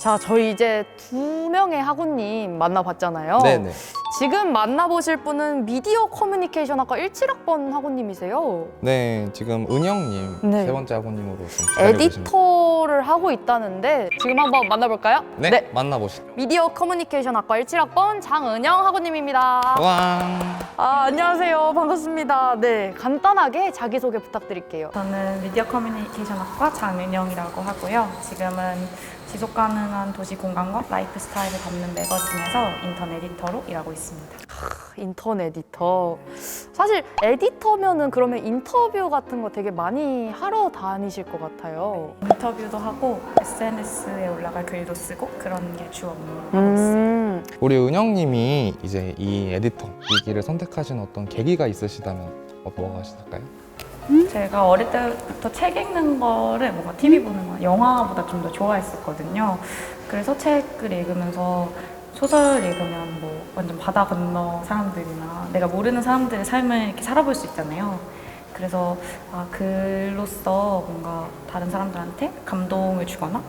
자, 저희 이제 두 명의 학우님 만나봤잖아요. 네네. 지금 만나보실 분은 미디어 커뮤니케이션학과 17학번 학우님이세요. 네, 지금 은영님 네. 세 번째 학우님으로 좀 기다리고 계십니다. 에디터를 하고 있다는데 지금 한번 만나볼까요? 네, 만나보시죠. 미디어 커뮤니케이션학과 17학번 장은영 학우님입니다. 와. 아, 안녕하세요. 반갑습니다. 네, 간단하게 자기소개 부탁드릴게요. 저는 미디어 커뮤니케이션학과 장은영이라고 하고요. 지금은 지속 가능한 도시 공간과 라이프 스타일을 담는 매거진에서 인턴 에디터로 일하고 있습니다. 인턴 에디터. 사실 에디터면은 그러면 인터뷰 같은 거 되게 많이 하러 다니실 것 같아요. 인터뷰도 하고 SNS에 올라갈 글도 쓰고 그런 게 주 업무로 하고 있어요. 음, 우리 은영님이 이제 이 에디터 이 길을 선택하신 어떤 계기가 있으시다면 어, 뭐가 있을까요? 제가 어릴 때부터 책 읽는 거를 뭔가 TV 보는 거, 영화보다 좀 더 좋아했었거든요. 그래서 책을 읽으면서 소설 읽으면 뭐 완전 바다 건너 사람들이나 내가 모르는 사람들의 삶을 이렇게 살아볼 수 있잖아요. 그래서 아, 글로써 뭔가 다른 사람들한테 감동을 주거나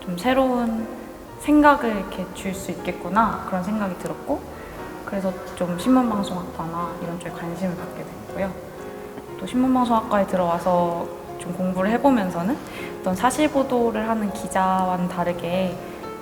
좀 새로운 생각을 이렇게 줄 수 있겠구나 그런 생각이 들었고 그래서 좀 신문방송학과나 이런 쪽에 관심을 갖게 됐고요. 또 신문방송학과에 들어와서 좀 공부를 해보면서는 어떤 사실 보도를 하는 기자와는 다르게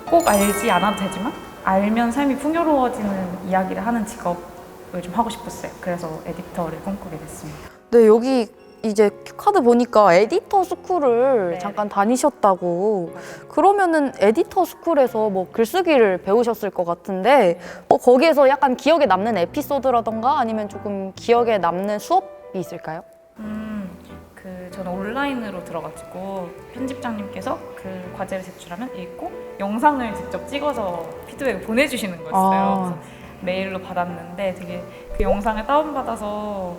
꼭 알지 않아도 되지만 알면 삶이 풍요로워지는 이야기를 하는 직업을 좀 하고 싶었어요. 그래서 에디터를 꿈꾸게 됐습니다. 네, 여기 이제 큐카드 보니까 에디터 스쿨을 네. 잠깐 다니셨다고. 그러면은 에디터 스쿨에서 뭐 글쓰기를 배우셨을 것 같은데, 어, 거기에서 약간 기억에 남는 에피소드라던가 아니면 조금 기억에 남는 수업이 있을까요? 저는 온라인으로 들어가지고 편집장님께서 그 과제를 제출하면 읽고 영상을 직접 찍어서 피드백을 보내주시는 거였어요. 아. 그래서 메일로 받았는데 되게 그 영상을 다운받아서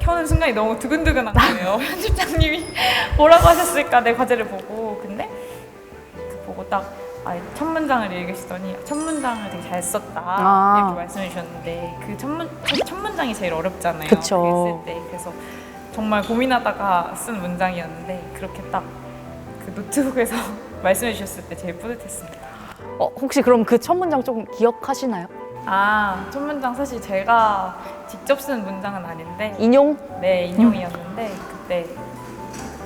켜는 순간이 너무 두근두근한 거예요. 편집장님이 뭐라고 하셨을까 내 과제를 보고 근데 그 보고 딱 아, 첫 문장을 읽으시더니 첫 문장을 되게 잘 썼다 아. 이렇게 말씀해 주셨는데 그 첫 문, 첫 문장이 제일 어렵잖아요. 그쵸. 그게 쓸 때. 그래서 정말 고민하다가 쓴 문장이었는데 그렇게 딱 그 노트북에서 말씀해 주셨을 때 제일 뿌듯했습니다. 어, 혹시 그럼 그 첫 문장 조금 기억하시나요? 아, 첫 문장 사실 제가 직접 쓴 문장은 아닌데 인용? 네, 인용이었는데 그때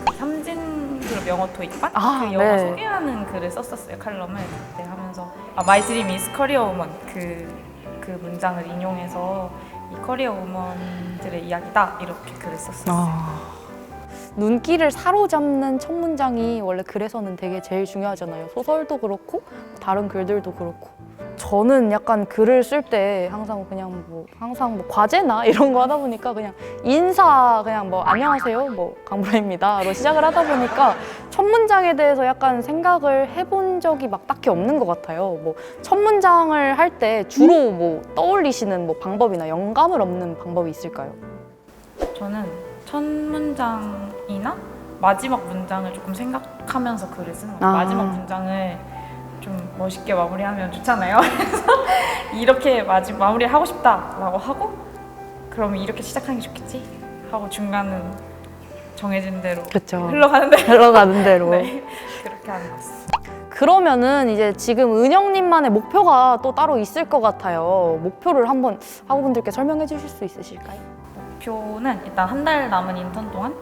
그 삼진 그룹 영어 토익반 아, 그 영어 네. 소개하는 글을 썼었어요 칼럼을 그때 하면서 아, 마이 드림 이즈 커리어 우먼 그, 그 문장을 인용해서 이 커리어 우먼들의 이야기다 이렇게 글을 썼었어요. 아. 눈길을 사로잡는 첫 문장이 원래 글에서는 되게 제일 중요하잖아요. 소설도 그렇고 다른 글들도 그렇고. 저는 약간 글을 쓸 때 항상 그냥 뭐 항상 뭐 과제나 이런 거 하다 보니까 그냥 인사 그냥 뭐 안녕하세요 뭐 강브라입니다로 시작을 하다 보니까 첫 문장에 대해서 약간 생각을 해본 적이 막 딱히 없는 것 같아요. 뭐 첫 문장을 할 때 주로 뭐 떠올리시는 뭐 방법이나 영감을 얻는 방법이 있을까요? 저는 첫 문장이나 마지막 문장을 조금 생각하면서 글을 쓰는 거예요. 아. 마지막 문장을 좀 멋있게 마무리하면 좋잖아요. 그래서 이렇게 마지, 마무리를 하고 싶다라고 하고 그러면 이렇게 시작하는 게 좋겠지 하고 중간은 정해진 대로 그렇죠. 흘러가는 대로 흘러가는 대로. 네, 그렇게 하는 것 같습니다. 그러면은 이제 지금 은영님만의 목표가 또 따로 있을 것 같아요. 목표를 한번 학우분들께 설명해 주실 수 있으실까요? 목표는 일단 한 달 남은 인턴 동안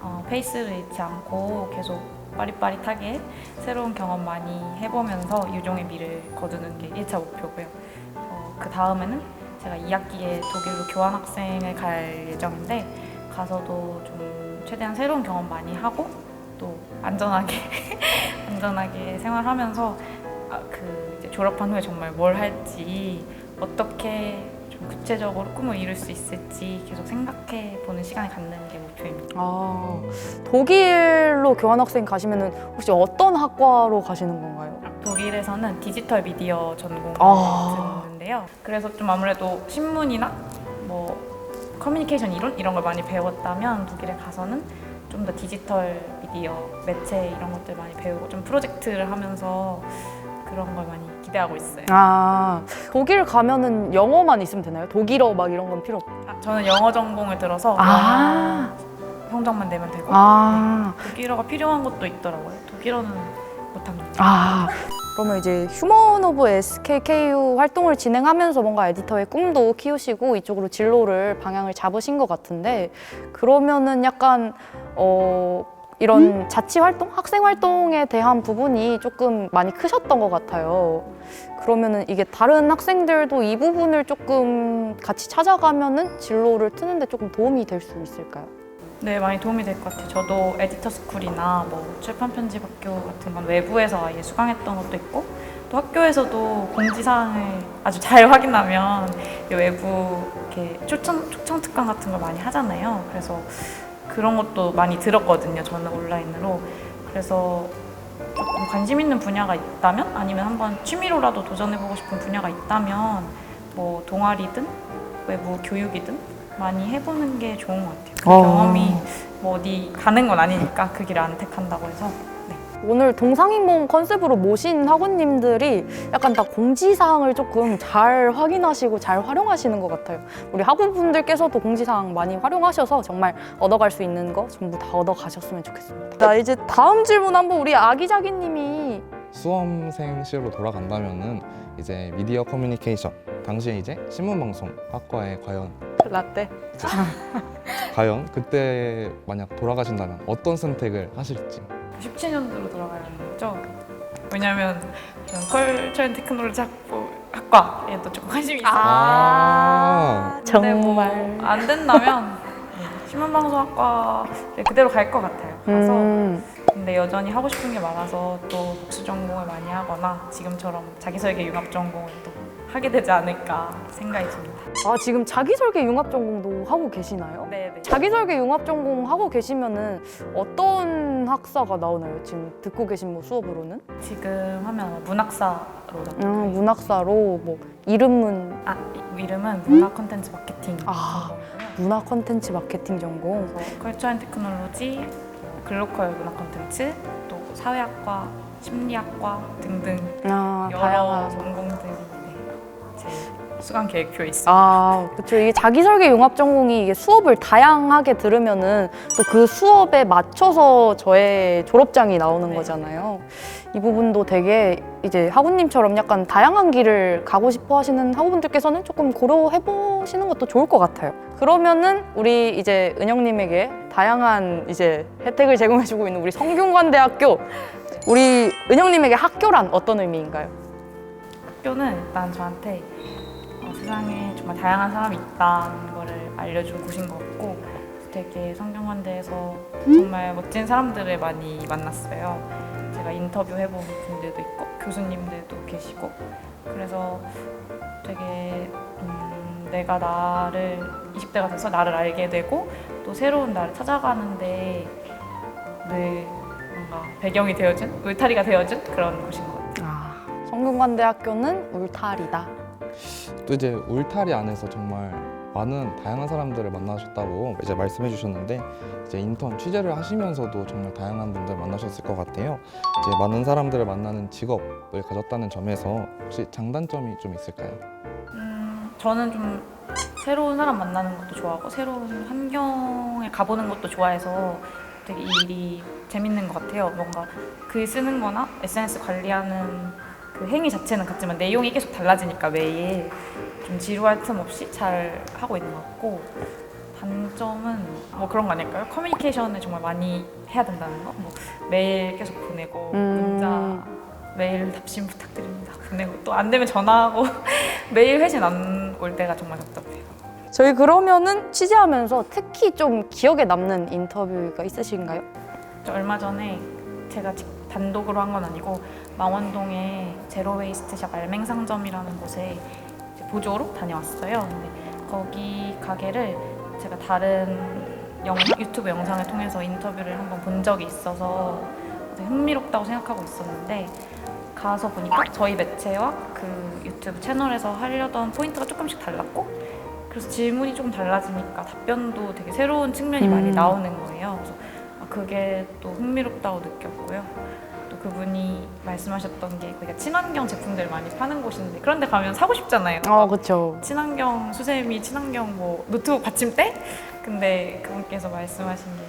어, 페이스를 잃지 않고 계속 빠릿빠릿하게 새로운 경험 많이 해보면서 유종의 미를 거두는 게 1차 목표고요. 어, 그 다음에는 제가 2학기에 독일로 교환학생을 갈 예정인데 가서도 좀 최대한 새로운 경험 많이 하고 또 안전하게 안전하게 생활하면서 아, 그 이제 졸업한 후에 정말 뭘 할지 어떻게 좀 구체적으로 꿈을 이룰 수 있을지 계속 생각해 보는 시간을 갖는 게 목표입니다. 아, 독일로 교환학생 가시면은 혹시 어떤 학과로 가시는 건가요? 독일에서는 디지털 미디어 전공을 아. 듣는데요. 그래서 좀 아무래도 신문이나 뭐 커뮤니케이션 이론 이런 걸 많이 배웠다면 독일에 가서는 좀 더 디지털 미디어 매체 이런 것들 많이 배우고 좀 프로젝트를 하면서 그런 걸 많이 기대하고 있어요. 아, 독일 가면은 영어만 있으면 되나요? 독일어 막 이런 건 필요 없... 아, 저는 영어 전공을 들어서 아. 성적만 내면 되고 아, 독일어가 필요한 것도 있더라고요. 독일어는 못합니다. 아, 그러면 이제 휴먼 오브 SKKU 활동을 진행하면서 뭔가 에디터의 꿈도 키우시고 이쪽으로 진로를 방향을 잡으신 것 같은데 그러면은 약간 어 이런 자치 활동, 학생 활동에 대한 부분이 조금 많이 크셨던 것 같아요. 그러면은 이게 다른 학생들도 이 부분을 조금 같이 찾아가면은 진로를 트는데 조금 도움이 될 수 있을까요? 네, 많이 도움이 될 것 같아요. 저도 에디터 스쿨이나 뭐 출판 편집 학교 같은 건 외부에서 아예 수강했던 것도 있고 또 학교에서도 공지사항을 아주 잘 확인하면 이 외부 이렇게 초청, 초청 특강 같은 걸 많이 하잖아요. 그래서 그런 것도 많이 들었거든요. 저는 온라인으로. 그래서 조금 관심 있는 분야가 있다면 아니면 한번 취미로라도 도전해보고 싶은 분야가 있다면 뭐 동아리든 외부 교육이든 많이 해보는 게 좋은 것 같아요. 그 어. 경험이 뭐 어디 가는 건 아니니까 그 길을 안 택한다고 해서 네. 오늘 동상이몽 컨셉으로 모신 학우님들이 약간 다 공지사항을 조금 잘 확인하시고 잘 활용하시는 것 같아요. 우리 학우분들께서도 공지사항 많이 활용하셔서 정말 얻어갈 수 있는 거 전부 다 얻어가셨으면 좋겠습니다. 자 이제 다음 질문 한번 우리 아기자기님이 수험생실로 돌아간다면은 이제 미디어 커뮤니케이션 당시에 이제 신문방송 학과에 과연 라떼 과연 그때 만약 돌아가신다면 어떤 선택을 하실지 17년도로 돌아가는 거죠. 왜냐면 저는 컬처 앤 테크놀로지 학부 학과에도 조금 관심이 있어요. 아. 근데 뭐 정말. 안 된다면 네, 신문방송학과를 그대로 갈 것 같아요. 가서 음, 근데 여전히 하고 싶은 게 많아서 또 복수 전공을 많이 하거나 지금처럼 자기설계 융합 전공을 또 하게 되지 않을까 생각이 듭니다. 아 지금 자기설계 융합 전공도 하고 계시나요? 네 네. 자기설계 융합 전공 하고 계시면은 어떤 학사가 나오나요? 지금 듣고 계신 뭐 수업으로는? 지금 하면 문학사로 나. 음, 문학사로 뭐 이름은 아 이- 이름은 문화 콘텐츠 마케팅 아. 문화 컨텐츠 마케팅 전공. 컬처 앤 테크놀로지, 글로컬 문화 콘텐츠, 또 사회학과, 심리학과 등등 아, 여러 다양한. 전공들이 네, 제 수강 계획표에 있습니다. 아, 그렇죠. 이게 자기설계 융합 전공이 이게 수업을 다양하게 들으면은 또 그 수업에 맞춰서 저의 졸업장이 나오는 네. 거잖아요. 이 부분도 되게 이제 학우님처럼 약간 다양한 길을 가고 싶어 하시는 학우분들께서는 조금 고려해 보시는 것도 좋을 것 같아요. 그러면은 우리 이제 은영님에게 다양한 이제 혜택을 제공해 주고 있는 우리 성균관대학교 우리 은영님에게 학교란 어떤 의미인가요? 학교는 일단 저한테 어, 세상에 정말 다양한 사람이 있다는 거를 알려준 곳인 것 같고 되게 성균관대에서 정말 멋진 사람들을 많이 만났어요. 제가 인터뷰 해본 분들도 있고 교수님들도 계시고 그래서 되게 음, 내가 나를 20대가 돼서 나를 알게 되고 또 새로운 나를 찾아가는데 늘 뭔가 배경이 되어준 울타리가 되어준 그런 곳인 것 같아요. 아, 성균관대학교는 울타리다. 또 이제 울타리 안에서 정말 많은 다양한 사람들을 만나셨다고 이제 말씀해 주셨는데 이제 인턴 취재를 하시면서도 정말 다양한 분들 만나셨을 것 같아요. 이제 많은 사람들을 만나는 직업을 가졌다는 점에서 혹시 장단점이 좀 있을까요? 음, 저는 좀 새로운 사람 만나는 것도 좋아하고 새로운 환경에 가보는 것도 좋아해서 되게 이 일이 재밌는 것 같아요. 뭔가 글 쓰는 거나 SNS 관리하는 그 행위 자체는 같지만 내용이 계속 달라지니까 매일 좀 지루할 틈 없이 잘 하고 있는 것 같고 단점은 뭐 그런 거 아닐까요? 커뮤니케이션을 정말 많이 해야 된다는 거? 뭐 매일 계속 보내고 음. 문자 매일 답신 부탁드립니다. 보내고 또 안 되면 전화하고 매일 회신 안 올 때가 정말 답답해요. 저희 그러면은 취재하면서 특히 좀 기억에 남는 인터뷰가 있으신가요? 저 얼마 전에 제가 직- 단독으로 한 건 아니고 망원동에 제로웨이스트샵 알맹상점이라는 곳에 보조로 다녀왔어요. 근데 거기 가게를 제가 다른 영상, 유튜브 영상을 통해서 인터뷰를 한번 본 적이 있어서 흥미롭다고 생각하고 있었는데 가서 보니까 저희 매체와 그 유튜브 채널에서 하려던 포인트가 조금씩 달랐고 그래서 질문이 조금 달라지니까 답변도 되게 새로운 측면이 많이 음. 나오는 거예요. 아, 그게 또 흥미롭다고 느꼈고요. 또 그분이 말씀하셨던 게 거기가 친환경 제품들 많이 파는 곳인데 그런데 가면 사고 싶잖아요. 어, 그렇죠. 친환경 수세미, 친환경 뭐 노트북 받침대? 근데 그분께서 말씀하신 게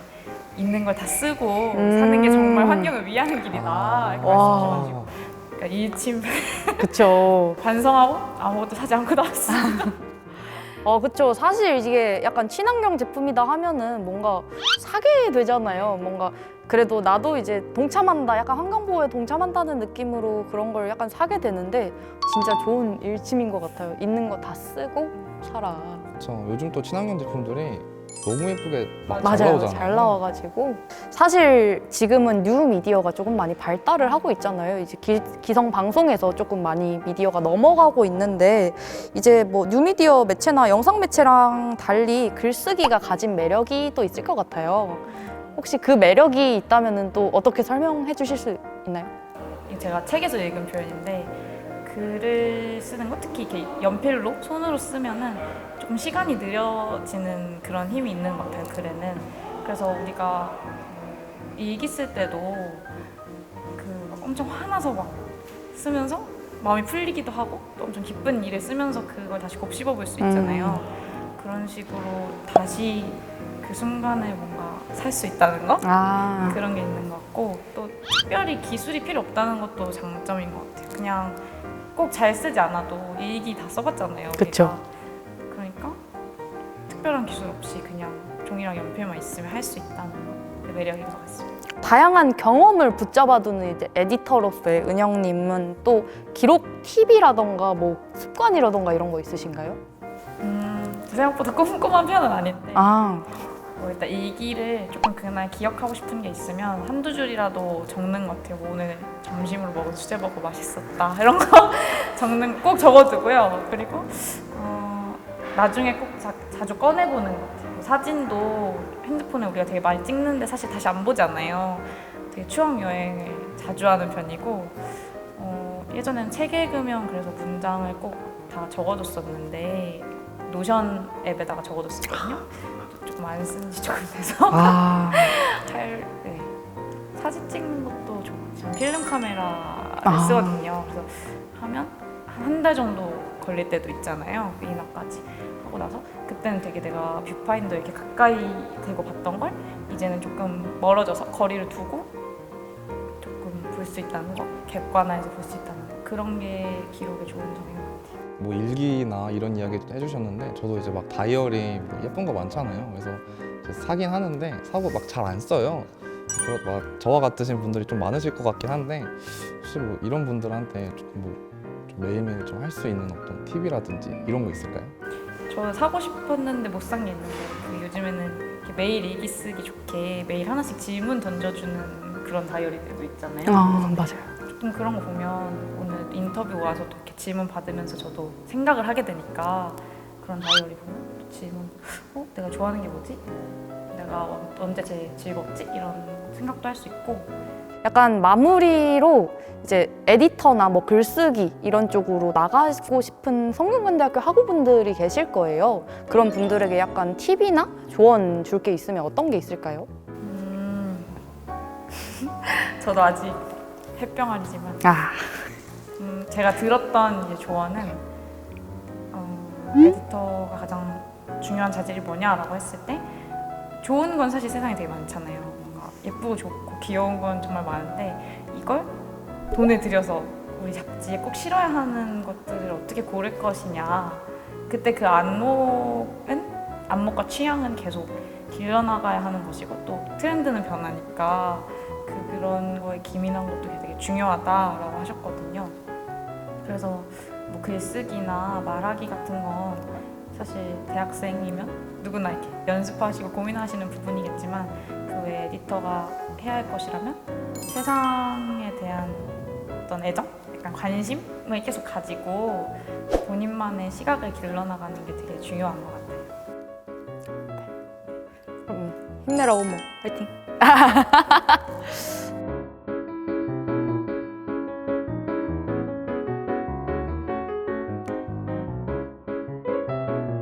있는 걸 다 쓰고 음. 사는 게 정말 환경을 위하는 길이다 이렇게 와. 말씀하셔가지고 약간 일침 그쵸. 반성하고 아무것도 사지 않고 나왔어. 어, 그쵸. 사실 이게 약간 친환경 제품이다 하면은 뭔가 사게 되잖아요. 뭔가 그래도 나도 이제 동참한다, 약간 환경보호에 동참한다는 느낌으로 그런 걸 약간 사게 되는데 진짜 좋은 일침인 것 같아요. 있는 거 다 쓰고 살아. 그렇죠. 요즘 또 친환경 제품들이 너무 예쁘게 막 잘 맞아요. 나오잖아요. 잘 나와가지고 사실 지금은 뉴 미디어가 조금 많이 발달을 하고 있잖아요. 이제 기, 기성 방송에서 조금 많이 미디어가 넘어가고 있는데 이제 뭐 뉴 미디어 매체나 영상 매체랑 달리 글쓰기가 가진 매력이 또 있을 것 같아요. 혹시 그 매력이 있다면은 또 어떻게 설명해 주실 수 있나요? 제가 책에서 읽은 표현인데 글을 쓰는 거 특히 이렇게 연필로 손으로 쓰면은 조금 시간이 느려지는 그런 힘이 있는 것 같아요 글에는. 그래서 우리가 일기 쓸 때도 그막 엄청 화나서 막 쓰면서 마음이 풀리기도 하고 또 엄청 기쁜 일을 쓰면서 그걸 다시 곱씹어 볼 수 있잖아요. 그런 식으로 다시 그 순간을 뭔가 살 수 있다는 거? 아, 그런 게 있는 것 같고 또 특별히 기술이 필요 없다는 것도 장점인 것 같아요. 그냥 꼭 잘 쓰지 않아도 일기 다 써봤잖아요. 그러니까 특별한 기술 없이 그냥 종이랑 연필만 있으면 할 수 있다는 게 매력인 것 같습니다. 다양한 경험을 붙잡아두는 이제 에디터로서의 은영님은 또 기록 팁이라던가 뭐 습관이라던가 이런 거 있으신가요? 음, 생각보다 꼼꼼한 편은 아닌데 아, 뭐 일단 일기를 조금 그날 기억하고 싶은 게 있으면 한두 줄이라도 적는 것 같아요. 뭐 오늘 점심으로 먹은 수제버거 맛있었다 이런 거 적는 꼭 적어두고요. 그리고 어, 나중에 꼭 자, 자주 꺼내보는 것 같아요. 뭐 사진도 핸드폰에 우리가 되게 많이 찍는데 사실 다시 안 보잖아요. 되게 추억 여행을 자주 하는 편이고 어, 책 읽으면 그래서 문장을 꼭 다 적어뒀었는데 노션 앱에다가 적어뒀었거든요. 조금 안 쓴지 조금 돼서 아, 잘 네. 사진 찍는 것도 좋고 저는 필름 카메라를 아. 쓰거든요. 그래서 하면 한 달 정도 걸릴 때도 있잖아요. 인화까지 하고 나서 그때는 되게 내가 뷰파인더 이렇게 가까이 대고 봤던 걸 이제는 조금 멀어져서 거리를 두고 조금 볼 수 있다는 거, 객관화해서 볼 수 있다는 거 그런 게 기록의 좋은 점인 것 같아요. 뭐 일기나 이런 이야기 해주셨는데 저도 이제 막 다이어리 뭐 예쁜 거 많잖아요. 그래서 사긴 하는데 사고 막 잘 안 써요. 그리고 막 저와 같으신 분들이 좀 많으실 것 같긴 한데 혹시 뭐 이런 분들한테 뭐좀 매일매일 좀 할 수 있는 어떤 팁이라든지 이런 거 있을까요? 저 사고 싶었는데 못 산 게 있는데 그 요즘에는 이렇게 매일 일기 쓰기 좋게 매일 하나씩 질문 던져주는 그런 다이어리들도 있잖아요. 아 맞아요. 조금 그런 거 보면 오늘 인터뷰 와서 또 이렇게 질문 받으면서 저도 생각을 하게 되니까 그런 다이어리 보면 또 질문 어 내가 좋아하는 게 뭐지? 내가 언- 언제 제일 즐겁지? 이런 생각도 할 수 있고 약간 마무리로 이제 에디터나 뭐 글쓰기 이런 쪽으로 나가고 싶은 성균관대학교 학우분들이 계실 거예요. 그런 분들에게 약간 팁이나 조언 줄 게 있으면 어떤 게 있을까요? 음 저도 아직 햇병아리지만 아, 음, 제가 들었던 이제 조언은 어, 에디터가 가장 중요한 자질이 뭐냐라고 했을 때 좋은 건 사실 세상에 되게 많잖아요. 예쁘고 좋고 귀여운 건 정말 많은데 이걸 돈을 들여서 우리 잡지에 꼭 실어야 하는 것들을 어떻게 고를 것이냐. 그때 그 안목은 안목과 취향은 계속 길러나가야 하는 것이고 또 트렌드는 변하니까 그 그런 거에 기민한 것도 되게 중요하다라고 하셨거든요. 그래서 뭐 글쓰기나 말하기 같은 건 사실 대학생이면 누구나 이렇게 연습하시고 고민하시는 부분이겠지만 그 외에 에디터가 해야 할 것이라면 세상에 대한 어떤 애정, 약간 관심을 계속 가지고 본인만의 시각을 길러나가는 게 되게 중요한 것 같아요. 그럼 힘내라 오모 화이팅.